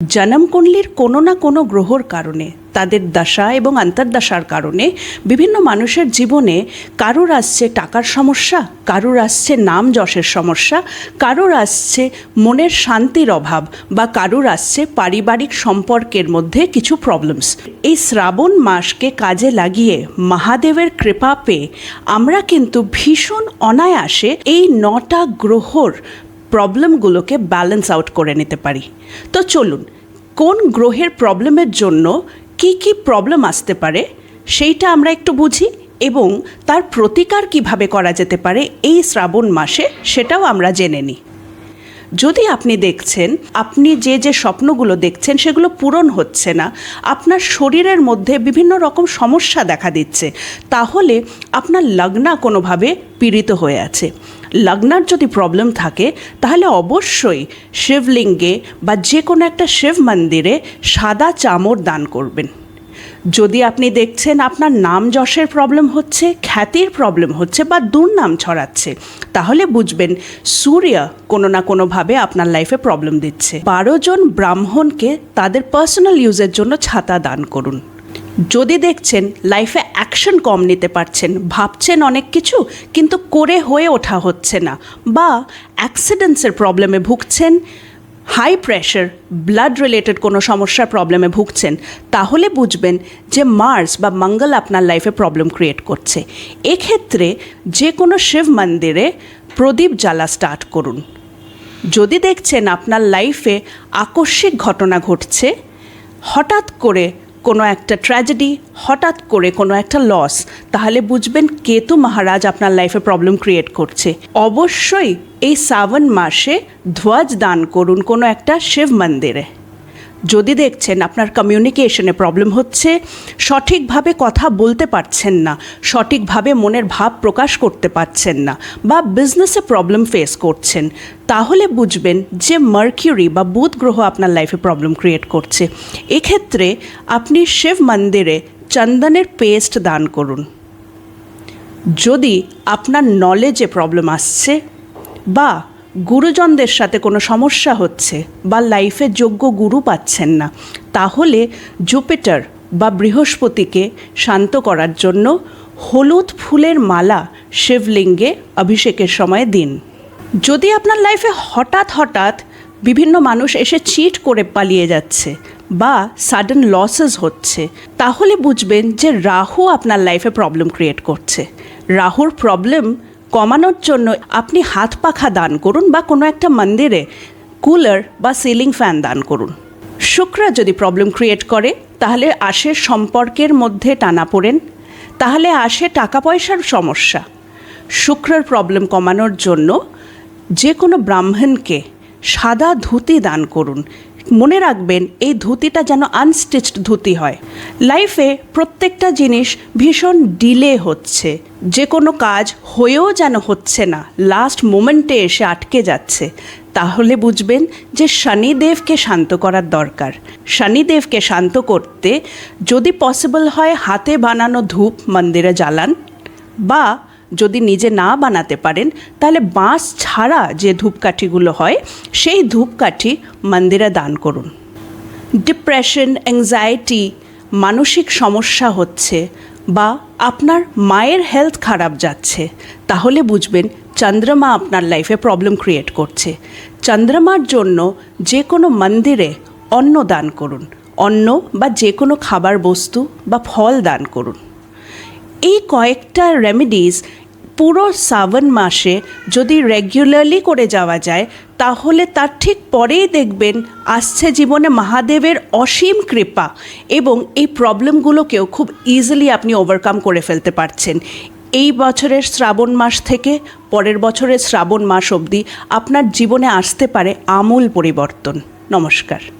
জনমকুণ্ডলীর কোনো না কোনো গ্রহর কারণে, তাদের দশা এবং আন্তর্দশার কারণে বিভিন্ন মানুষের জীবনে কারোর আসছে টাকার সমস্যা, কারোর আসছে নাম যশের সমস্যা, কারোর আসছে মনের শান্তির অভাব বা কারোর আসছে পারিবারিক সম্পর্কের মধ্যে কিছু প্রবলেমস এই শ্রাবণ মাসকে কাজে লাগিয়ে মহাদেবের কৃপা পেয়ে আমরা কিন্তু ভীষণ অনায়াসে এই নটা গ্রহর প্রবলেমগুলোকে ব্যালেন্স আউট করে নিতে পারি। তো চলুন, কোন গ্রহের প্রবলেমের জন্য কি কি প্রবলেম আসতে পারে সেইটা আমরা একটু বুঝি এবং তার প্রতিকার কীভাবে করা যেতে পারে এই শ্রাবণ মাসে সেটাও আমরা জেনে নিই। যদি আপনি দেখছেন, আপনি যে যে স্বপ্নগুলো দেখছেন, সেগুলো পূরণ হচ্ছে না, আপনার শরীরের মধ্যে বিভিন্ন রকম সমস্যা দেখা দিচ্ছে, তাহলে আপনার লগ্না কোনোভাবে পীড়িত হয়ে আছে। লগ্নার যদি প্রবলেম থাকে, তাহলে অবশ্যই শিবলিঙ্গে বা যে কোনো একটা শিব মন্দিরে সাদা চামর দান করবেন। যদি আপনি দেখছেন আপনার নাম যশের প্রবলেম হচ্ছে, খ্যাতির প্রবলেম হচ্ছে বা দুর্নাম ছড়াচ্ছে, তাহলে বুঝবেন সূর্য কোনো না কোনোভাবে আপনার লাইফে প্রবলেম দিচ্ছে। বারো জন ব্রাহ্মণকে তাদের পার্সোনাল ইউজের জন্য ছাতা দান করুন। যদি দেখছেন লাইফে অ্যাকশন কম নিতে পারছেন, ভাবছেন অনেক কিছু, কিন্তু করে হয়ে ওঠা হচ্ছে না বা অ্যাক্সিডেন্টসের প্রবলেমে ভুগছেন হাই প্রেশার ব্লাড রিলেটেড কোনো সমস্যার প্রবলেমে ভুগছেন, তাহলে বুঝবেন যে মার্স বা মঙ্গল আপনার লাইফে প্রবলেম ক্রিয়েট করছে। এক্ষেত্রে যে কোনো শিব মন্দিরে প্রদীপ জ্বালা স্টার্ট করুন। যদি দেখছেন আপনার লাইফে আকস্মিক ঘটনা ঘটছে, হঠাৎ করে কোনো একটা ট্র্যাজেডি হঠাৎ করে কোনো একটা লস তাহলে বুঝবেন কেতু মহারাজ আপনার লাইফে প্রবলেম ক্রিয়েট করছে। অবশ্যই এই শ্রাবণ মাসে ধ্বজ দান করুন কোনো একটা শিব মন্দিরে। যদি দেখছেন আপনার কমিউনিকেশনে প্রবলেম হচ্ছে, সঠিকভাবে কথা বলতে পারছেন না, সঠিকভাবে মনের ভাব প্রকাশ করতে পারছেন না বা বিজনেসে প্রবলেম ফেস করছেন, তাহলে বুঝবেন যে মার্কিউরি বা বুধ গ্রহ আপনার লাইফে প্রবলেম ক্রিয়েট করছে। এক্ষেত্রে আপনি শিব মন্দিরে চন্দনের পেস্ট দান করুন। যদি আপনার নলেজে প্রবলেম আসছে বা গুরুজনদের সাথে কোনো সমস্যা হচ্ছে বা লাইফে যোগ্য গুরু পাচ্ছেন না, তাহলে জুপিটার বা বৃহস্পতিকে শান্ত করার জন্য হলুদ ফুলের মালা শিবলিঙ্গে অভিষেকের সময় দিন। যদি আপনার লাইফে হঠাৎ হঠাৎ বিভিন্ন মানুষ এসে চিট করে পালিয়ে যাচ্ছে বা সাডেন লসেস হচ্ছে, তাহলে বুঝবেন যে রাহু আপনার লাইফে প্রবলেম ক্রিয়েট করছে। রাহুর প্রবলেম কমানোর জন্য আপনি হাত পাখা দান করুন বা কোনো একটা মন্দিরে কুলার বা সিলিং ফ্যান দান করুন। শুক্র যদি প্রবলেম ক্রিয়েট করে, তাহলে আসে সম্পর্কের মধ্যে টানা পড়েন। তাহলে আসে টাকা পয়সার সমস্যা। শুক্রের প্রবলেম কমানোর জন্য যে কোনো ব্রাহ্মণকে সাদা ধুতি দান করুন। মনে রাখবেন, এই ধুতিটা যেন আনস্টিচড ধুতি হয়। লাইফে প্রত্যেকটা জিনিস ভীষণ ডিলে হচ্ছে। যে কোনো কাজ হয়েও যেন হচ্ছে না। লাস্ট মোমেন্টে এসে আটকে যাচ্ছে। তাহলে বুঝবেন যে শনিদেবকে শান্ত করার দরকার। শনিদেবকে শান্ত করতে যদি পসিবল হয় হাতে বানানো ধূপ, মন্দিরে জ্বালান বা যদি নিজে না বানাতে পারেন, তাহলে বাঁশ ছাড়া যে ধূপকাঠিগুলো হয়, সেই ধূপকাঠি মন্দিরে দান করুন। ডিপ্রেশন অ্যাংজাইটি মানসিক সমস্যা হচ্ছে বা আপনার মায়ের হেলথ খারাপ যাচ্ছে, তাহলে বুঝবেন চন্দ্রমা আপনার লাইফে প্রবলেম ক্রিয়েট করছে। চন্দ্রমার জন্য যে কোনো মন্দিরে অন্ন দান করুন, অন্ন বা যে কোনো খাবার বস্তু বা ফল দান করুন। এই কয়েকটা রেমেডিস পুরো শ্রাবণ মাসে যদি রেগুলারলি করে যাওয়া যায়, তাহলে তার ঠিক পরেই দেখবেন আসছে জীবনে মহাদেবের অসীম কৃপা এবং এই প্রবলেমগুলোকেও খুব ইজিলি আপনি ওভারকাম করে ফেলতে পারছেন। এই বছরের শ্রাবণ মাস থেকে পরের বছরের শ্রাবণ মাস অবধি আপনার জীবনে আসতে পারে আমূল পরিবর্তন। নমস্কার।